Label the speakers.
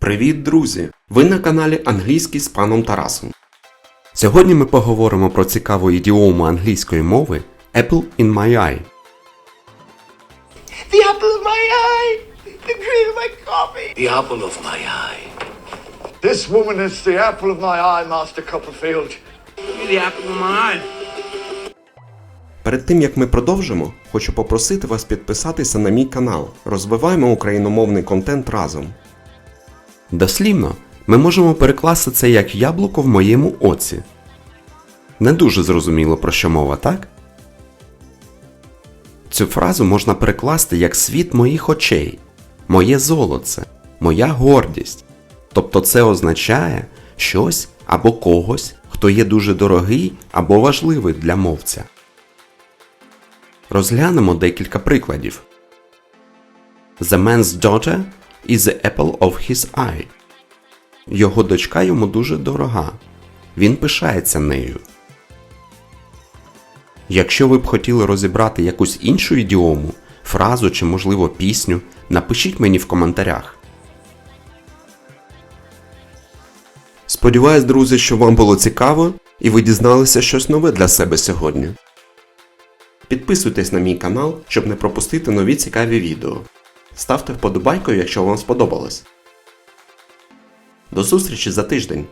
Speaker 1: Привіт, друзі! Ви на каналі Англійський з паном Тарасом. Сьогодні ми поговоримо про цікаву ідіому англійської мови Apple in my eye.
Speaker 2: The apple of my eye! The cream of my coffee!
Speaker 3: The apple of my eye.
Speaker 4: This woman is the apple of my eye, Master Copperfield.
Speaker 3: The apple of my eye.
Speaker 1: Перед тим як ми продовжимо, хочу попросити вас підписатися на мій канал. Розвиваємо україномовний контент разом. Дослівно, ми можемо перекласти це як яблуко в моєму оці. Не дуже зрозуміло про що мова, так? Цю фразу можна перекласти як світ моїх очей, моє золоце, моя гордість. Тобто це означає щось або когось, хто є дуже дорогий або важливий для мовця. Розглянемо декілька прикладів. The man's daughter is the apple of his eye. Його дочка йому дуже дорога. Він пишається нею. Якщо ви б хотіли розібрати якусь іншу ідіому, фразу чи, можливо, пісню, напишіть мені в коментарях. Сподіваюсь, друзі, що вам було цікаво і ви дізналися щось нове для себе сьогодні. Підписуйтесь на мій канал, щоб не пропустити нові цікаві відео. Ставте вподобайку, якщо вам сподобалось. До зустрічі за тиждень!